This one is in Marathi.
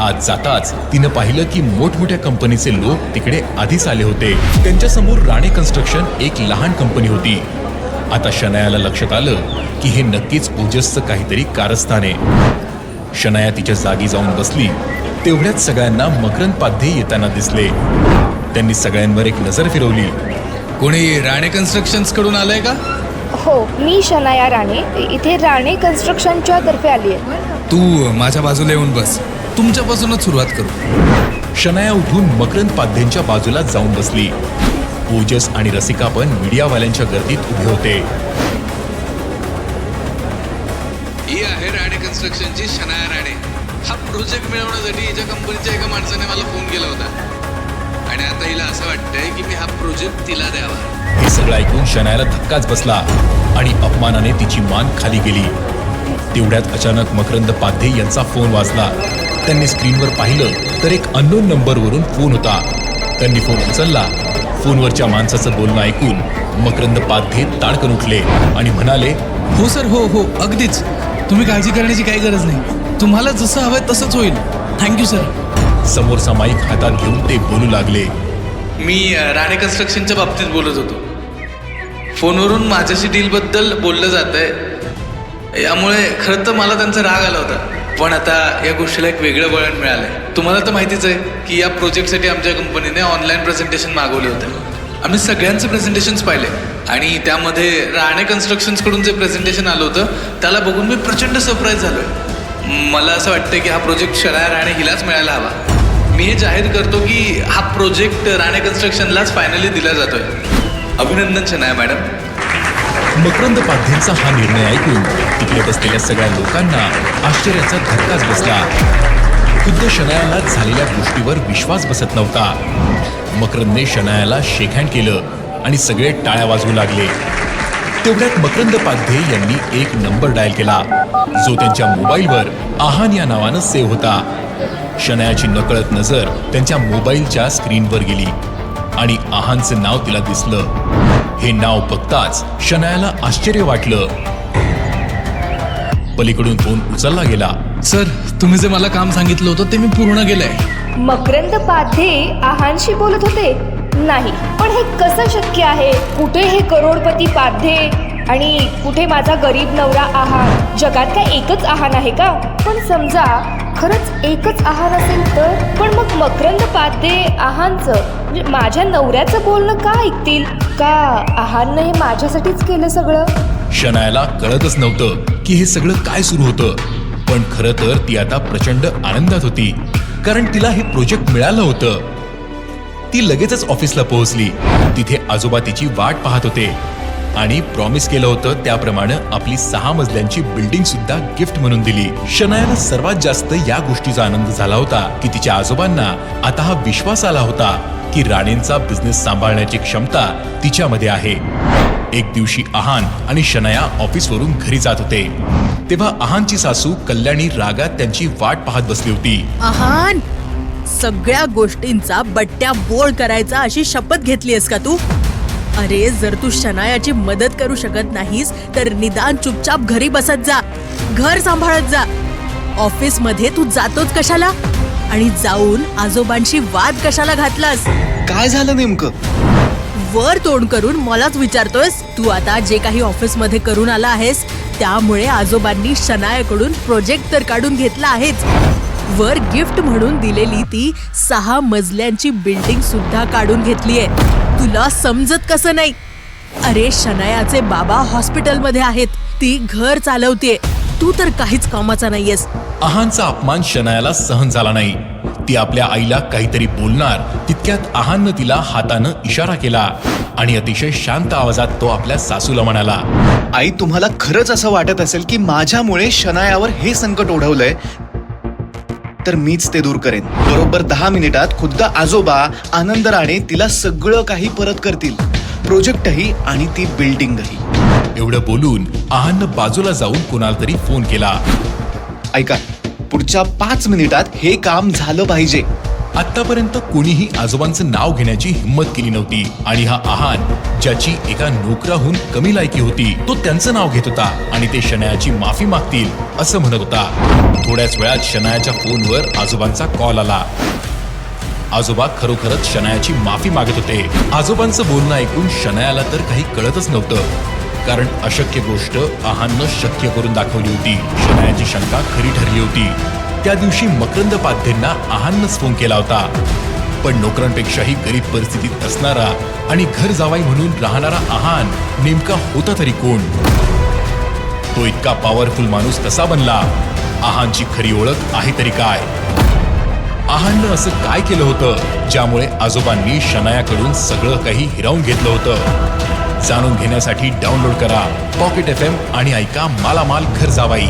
आज जाताच तिनं पाहिलं की मोठमोठ्या कंपनीचे लोक तिकडे आधीच आले होते. त्यांच्यासमोर राणे कन्स्ट्रक्शन एक लहान कंपनी होती. आता शनायाला लक्षात आलं की हे नक्कीच ओजसचं काहीतरी कारस्थान. आहे शनाया तिच्या जागी जाऊन बसली. तेवढ्याच सगळ्यांना मकरंद पाध्ये येताना दिसले. त्यांनी सगळ्यांवर एक नजर फिरवली. कोणी राणे कन्स्ट्रक्शन्सकडून आलंय का? हो मी शनाया राणे. इथे राणे कन्स्ट्रक्शनच्या तर्फे आली आहे तू माझ्या बाजूला येऊन बस. तुमच्यापासूनच सुरुवात करू. शनाया उठून मकरंद पाध्येंच्या बाजूला जाऊन बसली. ओजस आणि रसिका पण मीडियावाल्यांच्या गर्दीत उभे होते. ही आहे राणे कन्स्ट्रक्शनची शनाया राणे. हा प्रोजेक्ट मिळवण्यासाठी हिच्या कंपनीच्या एका माणसाने मला फोन केला होता. आणि आता हिला असं वाटतंय की मी हा प्रोजेक्ट तिला द्यावा. हे सगळं ऐकून शनायाला धक्काच बसला आणि अपमानाने तिची मान खाली गेली. तेवढ्यात अचानक मकरंद पाध्ये यांचा फोन वाजला. त्यांनी स्क्रीनवर पाहिलं तर एक अननोन नंबरवरून फोन होता. त्यांनी फोन उचलला. फोनवरच्या माणसाचं बोलणं ऐकून मकरंद पाध्ये ताडकन उठले आणि म्हणाले हो सर हो हो अगदीच. तुम्ही काळजी करण्याची काही गरज नाही. तुम्हाला जसं हवंय तसंच होईल. थँक्यू सर समोरचा माईक हातात घेऊन ते बोलू लागले. मी राणे कन्स्ट्रक्शनच्या बाबतीत बोलत होतो. फोनवरून माझ्याशी डीलबद्दल बोललं जात आहे यामुळे खरं तर मला त्यांचा राग आला होता. पण आता या गोष्टीला एक वेगळं वळण मिळालंय. तुम्हाला तर माहितीच आहे की या प्रोजेक्टसाठी आमच्या कंपनीने ऑनलाईन प्रेझेंटेशन मागवले होते. आम्ही सगळ्यांचे प्रेझेंटेशन्स पाहिले. आणि त्यामध्ये राणे कन्स्ट्रक्शन्सकडून जे प्रेझेंटेशन आलं होतं त्याला बघून मी प्रचंड सरप्राईज झालोय. मला असं वाटतं की हा प्रोजेक्ट शनाया राणे हिलाच मिळायला हवा. मी हे जाहीर करतो की हा प्रोजेक्ट राणे कन्स्ट्रक्शनलाच फायनली दिला जातोय. अभिनंदन शनाया मॅडम मकरंद पाध्येंचा हा निर्णय ऐकून तिकडे बसलेल्या सगळ्या लोकांना आश्चर्याचा धक्काच बसला. खुद्द शनायाला झालेल्या गोष्टीवर विश्वास बसत नव्हता. मकरंदने शनायाला शेखहँड केलं आणि सगळे टाळ्या वाजवू लागले. तेवढ्यात मकरंद पाध्ये यांनी एक नंबर डायल केला. जो त्यांच्या मोबाईलवर आहान या नावानं सेव्ह होता. शनायाची नकळत नजर त्यांच्या मोबाईलच्या स्क्रीनवर गेली. आणि आहानचं नाव तिला दिसलं. हे नाव बघताच शनायाला आश्चर्य वाटलं. पलीकडून फोन उचलला गेला. सर तुम्ही जे मला काम सांगितलं होतं ते मी पूर्ण केलंय. मकरंद पाध्ये आहानशी बोलत होते. नाही पण हे कसं शक्य आहे? कुठे हे करोडपती पाध्ये? आणि कुठे माझा गरीब नवरा आहान? जगात काय एकच आहान आहे का? पण समजा खरंच एकच आहान असेल तर? पण मग मकरंद पाते आहानचं म्हणजे माझ्या नवऱ्याचं बोलणं का ऐकतील? का आहाननं हे माझ्यासाठीच केलं सगळं? शनायला कळतच नव्हतं की हे सगळं काय सुरू होतं. पण खरं तर ती आता प्रचंड आनंदात होती कारण तिला हे प्रोजेक्ट मिळालं होतं. ती लगेचच ऑफिसला पोहोचली. तिथे आजोबा तिची वाट पाहत होते. आणि प्रॉमिस केलं होतं त्याप्रमाणे आपली सहा मजल्यांची बिल्डिंग सुद्धा गिफ्ट म्हणून दिली. शनायाला सर्वात जास्त या गोष्टीचा आनंद झाला होता की तिच्या आजोबांना आता हा विश्वास आला होता की राणेंचा बिझनेस सांभाळण्याची क्षमता तिच्यामध्ये आहे. एक दिवशी आहान आणि शनाया ऑफिसवरून घरी जात होते. तेव्हा आहानची सासू कल्याणी रागात त्यांची वाट पाहत बसली होती. आहान सगळ्या गोष्टींचा बट्ट्या बोळ करायचा अशी शपथ घेतलीयस का तू? अरे जर तू शनायाची मदत करू शकत नाहीस तर निदान चुपचाप घरी बसत जा. घर सांभाळत जा. ऑफिसमध्ये तू जातोच कशाला? आणि जाऊन आजोबांशी वाद कशाला घातलास? काय झालं नेमकं? वर तोंड करून मलाच विचारतोयस तू आता जे काही ऑफिसमध्ये करून आला आहेस त्यामुळे आजोबांनी शनायाकडून प्रोजेक्ट तर काढून घेतला आहेच. वर गिफ्ट म्हणून दिलेली ती सहा मजल्यांची बिल्डिंग सुद्धा काढून घेतलीये. तुला समजत कसं नाही? अरे शनायाचे बाबा हॉस्पिटलमध्ये आहेत. ती घर चालवतेय. तू तर काहीच कामाचा नाहीयेस. आहानचा अपमान शनायाला सहन झाला नाही. ती आपल्या आईला काहीतरी बोलणार तितक्यात आहाननं तिला हातानं इशारा केला. आणि अतिशय शांत आवाजात तो आपल्या सासूला म्हणाला आई तुम्हाला खरंच असं वाटत असेल की माझ्यामुळे शनायावर हे संकट ओढवलंय? तर मीच ते दूर करेन. बरोबर दहा मिनिटात खुद्द आजोबा आनंद राणे तिला सगळं काही परत करतील. प्रोजेक्टही आणि ती बिल्डिंगही. एवढं बोलून आहाननं बाजूला जाऊन कुणाला तरी फोन केला. ऐका पुढच्या पाच मिनिटात हे काम झालं पाहिजे. आतापर्यंत कोणीही आजोबांचं नाव घेण्याची हिंमत केली नव्हती. आणि हा आहान ज्याची एका नोकराहून कमी लायकी होती तो त्यांचं नाव घेत होता आणि ते शनायाची माफी मागतील असं म्हणत होता. थोड्याच वेळात शनायाच्या फोनवर आजोबांचा कॉल आला. आजोबा खरोखरच शनायाची माफी मागत होते. आजोबांचं बोलणं ऐकून शनायाला तर काही कळतच नव्हतं. कारण अशक्य गोष्ट आहाननं शक्य करून दाखवली होती. शनायाची शंका खरी ठरली होती. त्या दिवशी मकरंद पाध्येंना आहाननंच फोन केला होता. पण नोकरांपेक्षाही गरीब परिस्थितीत असणारा आणि घर जावाई म्हणून राहणारा आहान नेमका होता तरी कोण? तो इतका पॉवरफुल माणूस कसा बनला? आहानची खरी ओळख आहे तरी काय? आहाननं असं काय केलं होतं ज्यामुळे आजोबांनी शनायाकडून सगळं काही हिरावून घेतलं होतं? जाणून घेण्यासाठी डाउनलोड करा पॉकेट एफ एम आणि ऐका मालामाल घर जावाई.